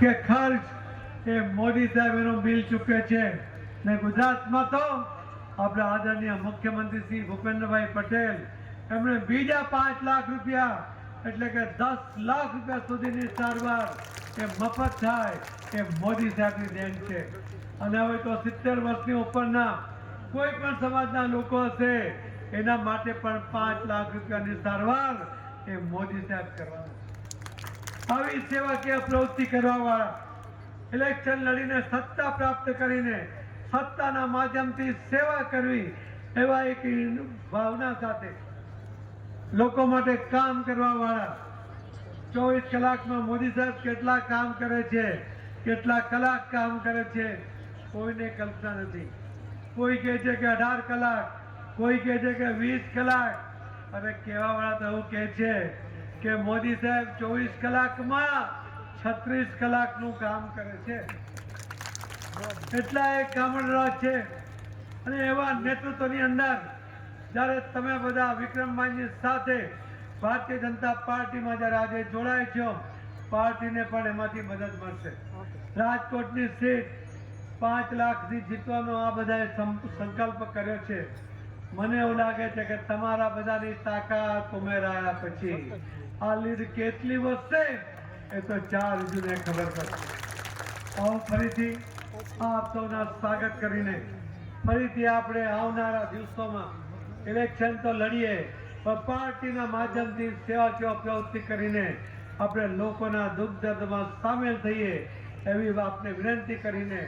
કે ખર્ચ એ મોદી સાહેબ એનો બિલ ચૂકે છે. ને ગુજરાતમાં તો આપણા આદરણીય મુખ્યમંત્રી શ્રી ભૂપેન્દ્રભાઈ પટેલ એમણે બીજા પાંચ લાખ રૂપિયા, એટલે કે દસ લાખ રૂપિયા સુધીની સારવાર એ મફત થાય એ મોદી સાહેબની દેન છે. અને હવે તો સિત્તેર વર્ષની ઉપરના કોઈ પણ સમાજના લોકો હશે, એના માટે પણ પાંચ લાખ રૂપિયાની સારવાર એ મોદી સાહેબ કરવાના આવી સેવાકીય પ્રવૃત્તિ કરવા વાળા ઇલેક્શન લડીને સત્તા પ્રાપ્ત કરીને સત્તાના માધ્યમથી સેવા કરવી, એવા એક ભાવના સાથે લોકો માટે કામ કરવા વાળા ચોવીસ કલાકમાં મોદી સાહેબ કેટલા કામ કરે છે, કેટલા કલાક કામ કરે છે, કોઈને કલ્પના નથી. કોઈ કહે છે કે અઢાર કલાક, કોઈ કહે છે કે વીસ કલાક. અને કહેવા વાળા તો એવું કહે છે કે મોદી સાહેબ ચોવીસ કલાકમાં છત્રીસ કલાકનું કામ કરે છે. એટલા એક કામણરાજ છે. અને એવા નેતૃત્વની અંદર જ્યારે તમે બધા વિક્રમભાઈની સાથે ભારતીય જનતા પાર્ટીમાં જ્યારે આજે જોડાય છો, પાર્ટીને પણ એમાંથી મદદ મળશે. રાજકોટની સીટ પાંચ લાખથી જીતવાનો આ બધાએ સંકલ્પ કર્યો છે. મને એવું લાગે છે કે તમારા બધાની તાકાત ઉમેરાયા પછી આ લીડ કેટલી વધશે એ તો ચાર જૂને ખબર પડશે. આવો ફરીથી આપ સૌના સ્વાગત કરીને ફરીથી આપણે આવનારા દિવસોમાં ઇલેક્શન તો લડીએ, પણ પાર્ટીના માધ્યમથી સેવા સેવાકીય પ્રવૃત્તિ કરીને આપણે લોકોના દુઃખ દર્દમાં સામેલ થઈએ એવી આપને વિનંતી કરીને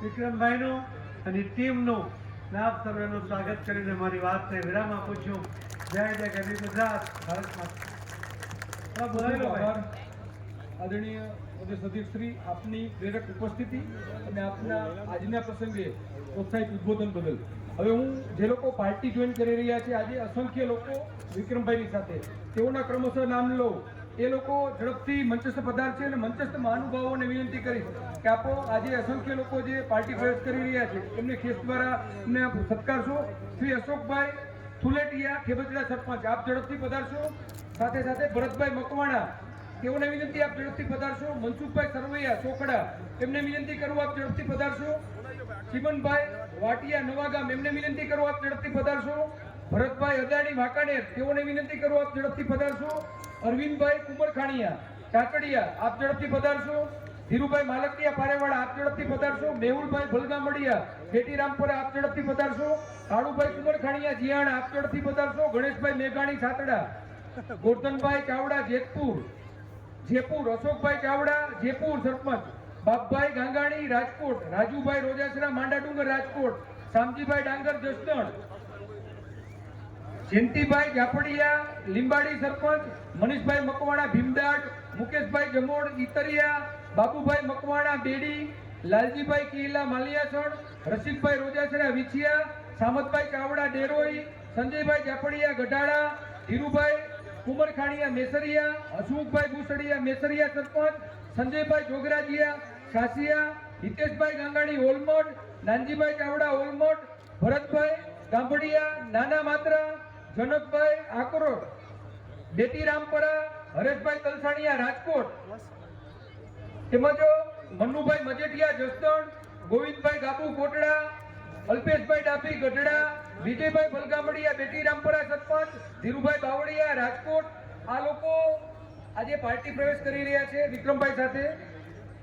વિક્રમભાઈનું અને ટીમનું લાભ સર્વેનું સ્વાગત કરીને મારી વાતને વિરામ આપું છું. જય જય ગરીબ ગુજરાત ભારત માતા લો ભાઈ. આદરણીય પ્રદેશ શ્રી આપની પ્રેરક ઉપસ્થિતિ અને આપના આજના પ્રસંગે પ્રોત્સાહિત ઉદ્બોધન બદલ. હવે હું જે લોકો પાર્ટી જોઈન કરી રહ્યા છે, આજે અસંખ્ય લોકો વિક્રમભાઈની સાથે, તેઓના ક્રમશઃ નામ લો. એ લોકો ઝડપથી મંચસ્થ પધારશે અને મંચસ્થ મહાનુભાવોને વિનંતી કરીશ કે આપો આજે અસંખ્ય લોકો જે પાર્ટી પ્રવેશ કરી રહ્યા છે, એમને ખેસ દ્વારા એમને સત્કારશો શ્રી અશોકભાઈ થુલેટિયા, ખેબચડા સરપંચ, આપ ઝડપથી પધારશો. સાથે સાથે ભરતભાઈ મકવાણા, તેઓને વિનંતી, આપ ઝડપથી પધારશો. મનસુખભાઈ સરવૈયા ચોકડા એમને વિનંતી કરું, આપ ઝડપથી પધારશો. ચિમનભાઈ વાટિયા, નવાગામ, એમને વિનંતી કરું, આપ ઝડપથી પધારશો. ભરતભાઈ અદાણી, વાંકાનેર, તેઓને વિનંતી કરું, આપ ઝડપથી પધારશો. અરવિંદભાઈ કુંભરખાણીયા કાકડિયા આપ ઝડપથી પધારશો. ધીરુભાઈ માલકિયા પારેવાડા આપ ઝડપથી પધારશો. મેહુલભાઈ ભલગામડિયા ખેટી રામપુરા આપ ઝડપથી પધારશો. કાળુભાઈ કુંભરખાણીયા જીયાણ આપ ઝડપથી પધારશો. ગણેશભાઈ મેઘાણી સાતડા. ગોરધનભાઈ ચાવડા, જેતપુર. જેપુર, અશોકભાઈ ચાવડા, જેપુર, સરપંચ. બાપભાઈ ગાંગાણી, રાજકોટ. રાજુભાઈ રોજાસરા માંડા ડુંગર રાજકોટ. શામજીભાઈ ડાંગર, જસદણ. જયંતિભાઈ જાપડિયા, લીંબાડી સરપંચ. મનીષભાઈ મકવાણા ભીમદાડ મુકેશભાઈ જમોડ, ઈતરિયા. બાબુભાઈ મકવાણા, બેડી, લાલજીભાઈ કિલ્લા, માલિયાસણ, રસિકભાઈ રોજાસરા, વિછિયા, સામતભાઈ ચાવડા, ડેરોઈ, સંજયભાઈ જાપડિયા ગઢાળા, ધીરુભાઈ કુમરખાણીયા, મેસરિયા, હસમુખભાઈ ભૂસડિયા, મેસરિયા સરપંચ, સંજયભાઈ જોગરાજીયા, સાસિયા, હિતેશભાઈ ગાંગાણી, ઓલમોડ, નાનજીભાઈ ચાવડા, ઓલમોડ, ભરતભાઈ ગાંભડિયા, નાના માત્રા, જનકભાઈ આકરોડ બેટી રામપરા, હરેશભાઈ તલસાણીયા, રાજકોટ. તેમજ મન્નુભાઈ મજેટિયા, જસદણ, ગોવિંદભાઈ ગાબુ કોટડા, અલ્પેશભાઈ ડાભી ગઢડા, વિજયભાઈ ભલગામડિયા બેટી રામપરા સરપંચ, ધીરુભાઈ બાવળિયા, રાજકોટ. આ લોકો આજે પાર્ટી પ્રવેશ કરી રહ્યા છે વિક્રમભાઈ સાથે.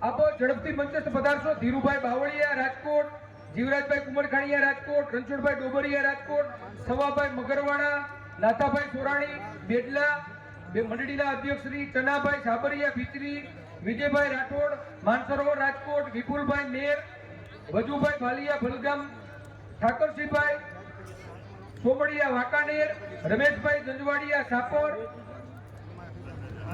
આપ ઝડપથી મંચસ્થ પધારશો. ધીરુભાઈ બાવળિયા, રાજકોટ. જીવરાજભાઈ કુમારખાણીયા, રાજકોટ. રણછોડભાઈ ડોબરિયા, રાજકોટ. સવાભાઈ મગરવાડા નાથાભાઈ સોરાણી, બેડલા, બે મંડળીના અધ્યક્ષ શ્રી, ચનાભાઈ સાબરિયા ભીચરી વિજયભાઈ રાઠોડ માનસરોવર રાજકોટ, વિપુલભાઈ મેર, વજુભાઈ ભાલિયા ભલગામ, ઠાકરસિંહભાઈ સોમડિયા વાંકાનેર, રમેશભાઈ જંજવાડિયા સાપોર,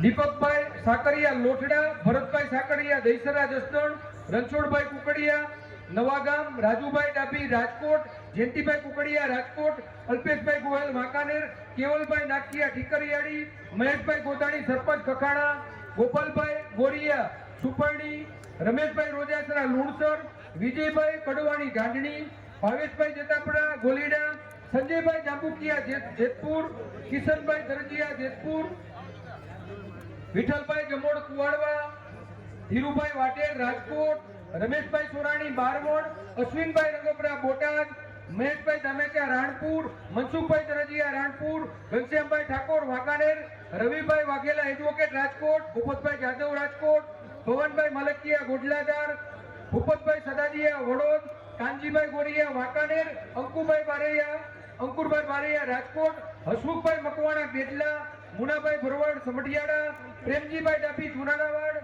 દીપકભાઈ સાકરિયા લોઠડા ભરતભાઈ સાકરિયા દહીસરા જસદણ રણછોડભાઈ કુકડિયા, નવાગામ, રાજુભાઈ ડાભી રાજકોટ, જયંતિભાઈ કુકડિયા રાજકોટ, અલ્પેશભાઈ ગોયલ વાંકાનેર, કેવલભાઈ નાકિયા ઠીકરિયાળી, મહેશભાઈ ગોદાણી સરપંચ કખાણા ગોપાલભાઈ ગોરિયા સુપરણી રમેશભાઈ રોજાસરા, લુણસર, વિજયભાઈ કડવાણી ઢાંડણી ભાવેશભાઈ જતાપડા ગોલીડા, સંજયભાઈ જાંબુકિયા જેત- જેતપુર, કિશનભાઈ દરજીયા, જેતપુર, વિઠ્ઠલભાઈ જમોડ કુવાડવા, ધીરુભાઈ વાટેલ રાજકોટ, રમેશભાઈ સોરાણી બારવણ અશ્વિનભાઈ રંગપરા, બોટાદ મહેશભાઈ ધામેચા રાણપુર, મનસુખભાઈ તરજીયા રાણપુર, ઘનશ્યામભાઈ ઠાકોર, વાંકાનેર, રવિભાઈ વાઘેલા એડવોકેટ રાજકોટ, ભૂપતભાઈ જાદવ રાજકોટ, ભવનભાઈ મલકિયા ગોડલાદાર, ભૂપતભાઈ સદાજીયા વડોદ, કાનજીભાઈ ગોરિયા વાંકાનેર અંકુભાઈ બારૈયા, અંકુરભાઈ બારૈયા રાજકોટ, હસમુખભાઈ મકવાણા બેટલા, મુનાભાઈ ભરવાડ સમઢિયાળા, પ્રેમજીભાઈ ડાભી જુનાનાવાડ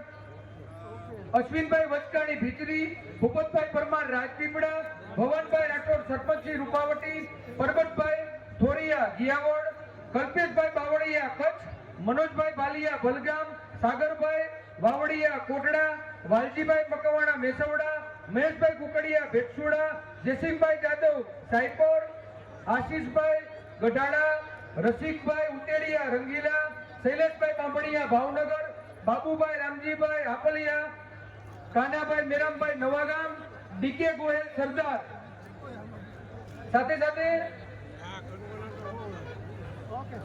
અશ્વિનભાઈ વચકાણી ભીચરી ભૂપતભાઈ પરમાર રાજપીપળા ભવનભાઈ રાઠોડ સરપંચી રૂપાવટી, પરબતભાઈ થોરિયા ગિયાવડ, કલ્પેશભાઈ બાવળિયા કચ્છ, મનોજભાઈ બાલિયા ભલગામ સાગરભાઈ વાવડિયા કોટડા, વાલજીભાઈ મકવાણા મેસવડા, મહેશભાઈ કુકડિયા ભેટસુડા જયસિંહભાઈ જાદવ સાયપર, આશીષભાઈ ગઢાડા, રસિકભાઈ ઉતેડિયા રંગીલા, શૈલેષભાઈ બાંભણિયા ભાવનગર, બાબુભાઈ રામજીભાઈ હાપલિયા કાનાભાઈ મેરામભાઈ નવાગામ ડીકે ગોયલ સરદાર. સાથે સાથે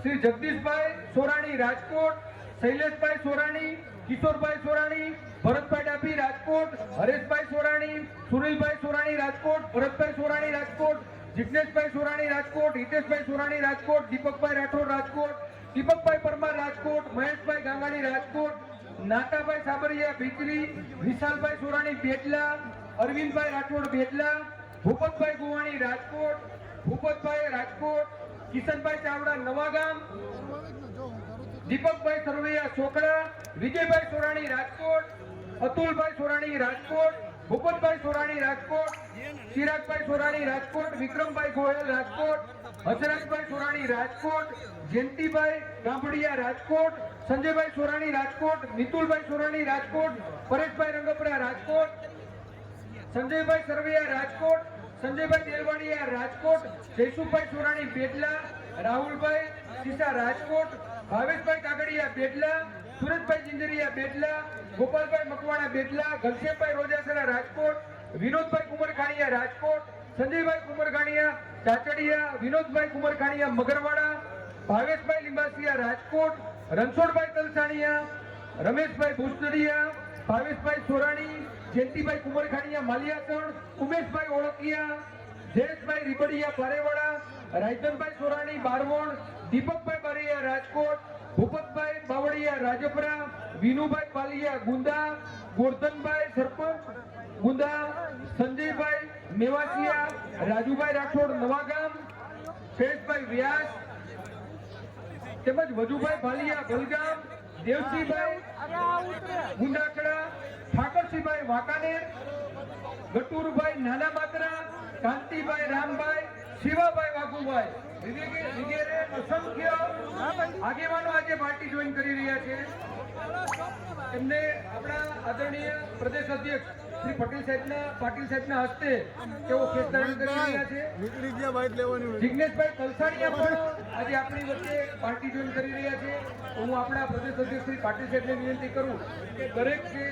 શ્રી જગદીશભાઈ સોરાણી રાજકોટ, શૈલેષભાઈ સોરાણી, કિશોરભાઈ સોરાણી, ભરતભાઈ ડાભી રાજકોટ, હરેશભાઈ સોરાણી સુનિલભાઈ સોરાણી રાજકોટ, ભરતભાઈ સોરાણી રાજકોટ જિજ્ઞેશભાઈ સોરાણી રાજકોટ, હિતેશભાઈ સોરાણી રાજકોટ, દીપકભાઈ રાઠોડ રાજકોટ, દીપકભાઈ પરમાર રાજકોટ, મહેશભાઈ ગાંગાણી રાજકોટ, નાતાભાઈ સાબરિયા ભીકરી વિશાલભાઈ સોરાણી બેટલા અરવિંદભાઈ રાઠોડ બેટલા ભૂપતભાઈ ગુવાણી રાજકોટ, ભૂપતભાઈ રાજકોટ, કિશનભાઈ ચાવડા નવાગામ દીપકભાઈ સરવૈયા ચોકડા વિજયભાઈ સોરાણી રાજકોટ, અતુલભાઈ સોરાણી રાજકોટ, ભૂપતભાઈ સોરાણી રાજકોટ ચિરાગભાઈ સોરાણી રાજકોટ, વિક્રમભાઈ ગોયલ રાજકોટ, હસરાજભાઈ સોરાણી રાજકોટ, જયંતિભાઈ ગાંભડિયા રાજકોટ, સંજયભાઈ સોરાણી રાજકોટ, મિતુલભાઈ સોરાણી રાજકોટ, પરેશભાઈ રંગપરા રાજકોટ સંજયભાઈ સરવૈયા રાજકોટ, સંજયભાઈ દેલવાડિયા રાજકોટ જયસુભાઈ સોરાણી બેટલા, રાહુલભાઈ સીસા રાજકોટ, ભાવેશભાઈ કાગડિયા બેટલા, સુરજભાઈ જિંજરિયા બેટલા, ગોપાલભાઈ મકવાણા બેટલા, ઘનશ્યામભાઈ રોજાસરા રાજકોટ, વિનોદભાઈ કુમરખાણીયા રાજકોટ, સંજયભાઈ કુમરખાણીયા ચાચડિયા, વિનોદભાઈ કુમરખાણીયા મગરવાડા, ભાવેશભાઈ લિંબાસિયા રાજકોટ, રણછોડભાઈ તલસાણીયા, રમેશભાઈ ભૂસદડિયા ભાવેશભાઈ સોરાણી, જયંતિભાઈ કુમરખાણીયા માલિયાસણ, ઉમેશભાઈ ઓળકિયા જયેશભાઈ રીબડિયા પારેવાડા રાયચંદભાઈ સોરાણી બારવણ, દીપકભાઈ બારિયા રાજકોટ, ભૂપતભાઈ બાવળિયા રાજપરા, વિનુભાઈ પાલિયા ગુંદા, ગોરધનભાઈ સરપંચ ગુંદા, સંજયભાઈ મેવાસિયા, રાજુભાઈ રાઠોડ નવાગામ, શેષભાઈ વ્યાસ, તેમજ વજુભાઈ ભાલિયા ભલગામ દેવસિંહભાઈ ગુંડાકડા ઠાકરસિંહભાઈ વાંકાનેર ગટુરભાઈ નાના માત્રા કાંતિભાઈ રામભાઈ શિવાભાઈ વાઘુભાઈ. વગેરે અસંખ્ય આગેવાનો આજે પાર્ટી જોઈન કરી રહ્યા છે. એમને આપણા આદરણીય પ્રદેશ અધ્યક્ષ શ્રી પટેલ સાહેબના પાટીલ સાહેબના હસ્તે તેઓ કરી રહ્યા છે. નીકળી ગયા બાઇક લેવાની હોય. કલસાણીયા પણ આજે આપણી વચ્ચે પાર્ટી જોઈન કરી રહ્યા છે. હું આપણા પ્રદેશ અધ્યક્ષ શ્રી પાટીલ સાહેબને વિનંતી કરું કે દરેક જે